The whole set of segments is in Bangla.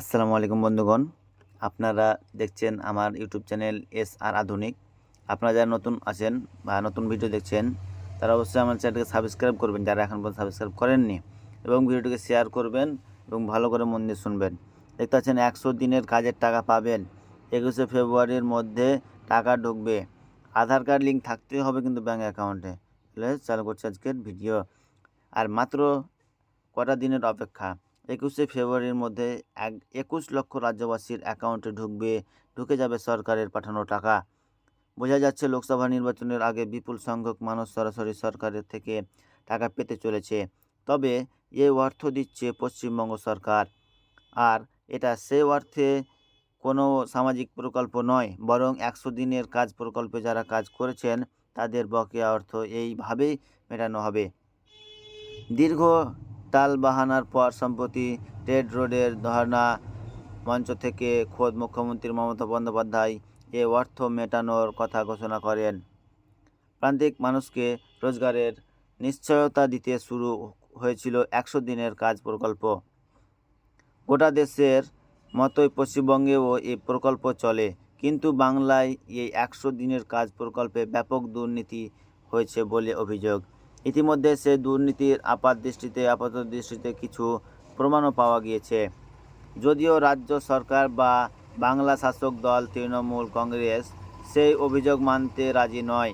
আসসালামু আলাইকুম বন্ধুগণ। আপনারা দেখছেন আমার ইউটিউব চ্যানেল এস আর আধুনিক। আপনারা যারা নতুন আছেন বা নতুন ভিডিও দেখছেন, তারা অবশ্যই আমার চ্যানেলকে সাবস্ক্রাইব করবেন। যারা এখন পর্যন্ত সাবস্ক্রাইব করেননি, এবং ভিডিওটিকে শেয়ার করবেন এবং ভালো করে মন দিয়ে শুনবেন। দেখতে পাচ্ছেন একশো দিনের কাজের টাকা পাবেন। একুশে ফেব্রুয়ারির মধ্যে টাকা ঢুকবে। আধার কার্ড লিঙ্ক থাকতেই হবে কিন্তু ব্যাঙ্ক অ্যাকাউন্টে। চালু করছে আজকের ভিডিও। আর মাত্র কটা দিনের অপেক্ষা? একুশে ফেব্রুয়ারির মধ্যে এক, একুশ লক্ষ রাজ্যবাসীর অ্যাকাউন্টে ঢুকবে, ঢুকে যাবে সরকারের পাঠানো টাকা। বোঝা যাচ্ছে লোকসভা নির্বাচনের আগে বিপুল সংখ্যক মানুষ সরাসরি সরকারের থেকে টাকা পেতে চলেছে। তবে এই অর্থ দিচ্ছে পশ্চিমবঙ্গ সরকার। আর এটা সে অর্থে কোনো সামাজিক প্রকল্প নয়, বরং একশো দিনের কাজ প্রকল্পে যারা কাজ করেছেন, তাদের বকেয়া অর্থ এইভাবেই মেটানো হবে। দীর্ঘ টাল বাহানার পর সম্প্রতি রেড রোডের ধর্না মঞ্চ থেকে খোদ মুখ্যমন্ত্রী মমতা বন্দ্যোপাধ্যায় এ অর্থ মেটানোর কথা ঘোষণা করেন। প্রান্তিক মানুষকে রোজগারের নিশ্চয়তা দিতে শুরু হয়েছিল একশো দিনের কাজ প্রকল্প। গোটা দেশের মতোই পশ্চিমবঙ্গেও এই প্রকল্প চলে, কিন্তু বাংলায় এই একশো দিনের কাজ প্রকল্পে ব্যাপক দুর্নীতি হয়েছে বলে অভিযোগ। ইতিমধ্যে সে দুর্নীতির আপাত দৃষ্টিতে আপাত দৃষ্টিতে কিছু প্রমাণও পাওয়া গিয়েছে। যদিও রাজ্য সরকার বা বাংলা শাসক দল, তৃণমূল কংগ্রেস সেই অভিযোগ মানতে রাজি নয়।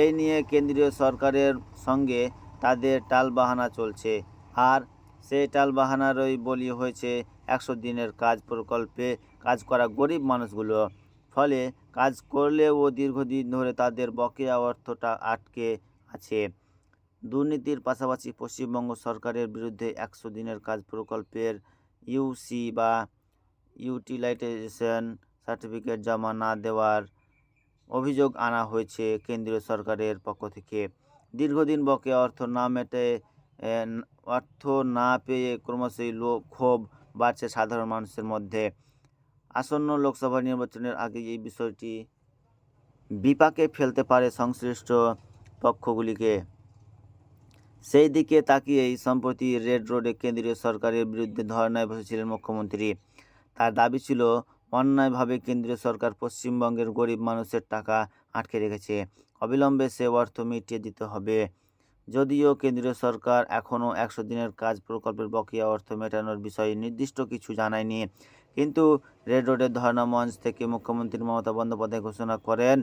এই নিয়ে কেন্দ্রীয় সরকারের সঙ্গে তাদের টালবাহানা চলছে। আর সেই টালবাহানারই বলি হয়েছে, একশো দিনের কাজ প্রকল্পে কাজ করা গরিব মানুষগুলো। ফলে কাজ করলেও দীর্ঘদিন ধরে তাদের বকেয়া অর্থটা আটকে আছে। দুর্নীতির পাশাপাশি পশ্চিমবঙ্গ সরকারের বিরুদ্ধে একশো দিনের কাজ প্রকল্পের ইউসি বা ইউটিলাইজেশন সার্টিফিকেট জমা না দেওয়ার অভিযোগ আনা হয়েছে কেন্দ্রীয় সরকারের পক্ষ থেকে। দীর্ঘদিন বকে অর্থ না মেটে অর্থ না পেয়ে ক্রমশই ক্ষোভ বাড়ছে সাধারণ মানুষের মধ্যে। আসন্ন লোকসভা নির্বাচনের আগে এই বিষয়টি বিপাকে ফেলতে পারে সংশ্লিষ্ট পক্ষগুলিকে। সেই দিকে তাকিয়েই সম্প্রতি রেড রোডে কেন্দ্রীয় সরকারের বিরুদ্ধে ধর্নায় বসেছিলেন মুখ্যমন্ত্রী। তার দাবি ছিল, অন্যায়ভাবে কেন্দ্রীয় সরকার পশ্চিমবঙ্গের গরিব মানুষের টাকা আটকে রেখেছে। অবিলম্বে সে অর্থ মিটিয়ে দিতে হবে। যদিও কেন্দ্রীয় সরকার এখনও একশো দিনের কাজ প্রকল্পের বকেয়া অর্থ মেটানোর বিষয়ে নির্দিষ্ট কিছু জানায়নি, কিন্তু রেড রোডের ধর্না মঞ্চ থেকে মুখ্যমন্ত্রী মমতা বন্দ্যোপাধ্যায় ঘোষণা করেন,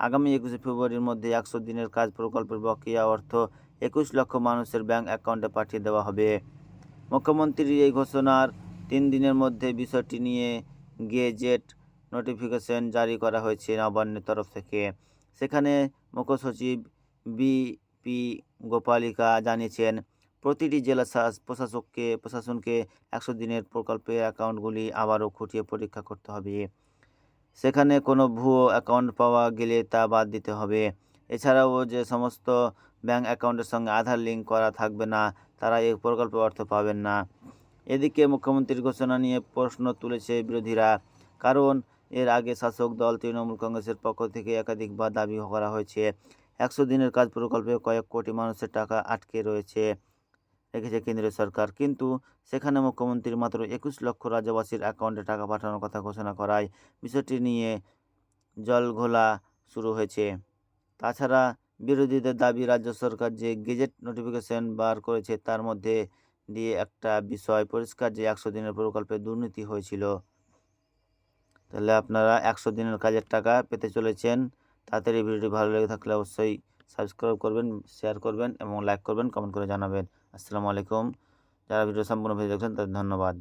আগামী একুশে ফেব্রুয়ারির মধ্যে একশো দিনের কাজ প্রকল্পের বকেয়া অর্থ একুশ লক্ষ মানুষের ব্যাংক অ্যাকাউন্টে পাঠিয়ে দেওয়া হবে। মুখ্যমন্ত্রীর এই ঘোষণার তিন দিনের মধ্যে বিষয়টি নিয়ে গেজেট নোটিফিকেশন জারি করা হয়েছে নবান্নের তরফ থেকে। সেখানে মুখ্য সচিব বিপি গোপালিকা জানিয়েছেন, প্রতিটি জেলা শাস- প্রশাসককে, প্রশাসনকে একশো দিনের প্রকল্পের অ্যাকাউন্টগুলি আবারও খুঁটিয়ে পরীক্ষা করতে হবে। সেখানে কোনো ভুয়ো অ্যাকাউন্ট পাওয়া গেলে তা বাদ দিতে হবে। এছাড়াও যে সমস্ত ব্যাংক অ্যাকাউন্টের সঙ্গে আধার লিঙ্ক করা থাকবে না, তারা এই প্রকল্পে অর্থ পাবেন না। এদিকে মুখ্যমন্ত্রীর ঘোষণা নিয়ে প্রশ্ন তুলেছে বিরোধীরা, কারণ এর আগে শাসক দল তৃণমূল কংগ্রেসের পক্ষ থেকে একাধিকবার দাবি করা হয়েছে, একশো দিনের কাজ প্রকল্পে কয়েক কোটি মানুষের টাকা আটকে রয়েছে, রেখেছে কেন্দ্রীয় সরকার। কিন্তু সেখানে মুখ্যমন্ত্রী মাত্র একুশ লক্ষ রাজ্যবাসীর অ্যাকাউন্টে টাকা পাঠানোর কথা ঘোষণা করায়, বিষয়টি নিয়ে জলঘোলা শুরু হয়েছে। তাছাড়া বিরোধীদের দাবি রাজ্য সরকার যে গেজেট নোটিফিকেশন বার করেছে, তার মধ্যে দিয়ে একটা বিষয় পরিষ্কার যে একশো দিনের প্রকল্পে দুর্নীতি হয়েছিল। তাহলে আপনারা একশো দিনের কাজের টাকা পেতে চলেছেন তাড়াতাড়ি ভিডিওটি ভালো লেগে থাকলে অবশ্যই সাবস্ক্রাইব করবেন শেয়ার করবেন এবং লাইক করবেন কমেন্ট করে জানাবেন। আসসালামু আলাইকুম। যারা ভিডিও সম্পূর্ণ ভিডিও দেখছেন তাদের ধন্যবাদ।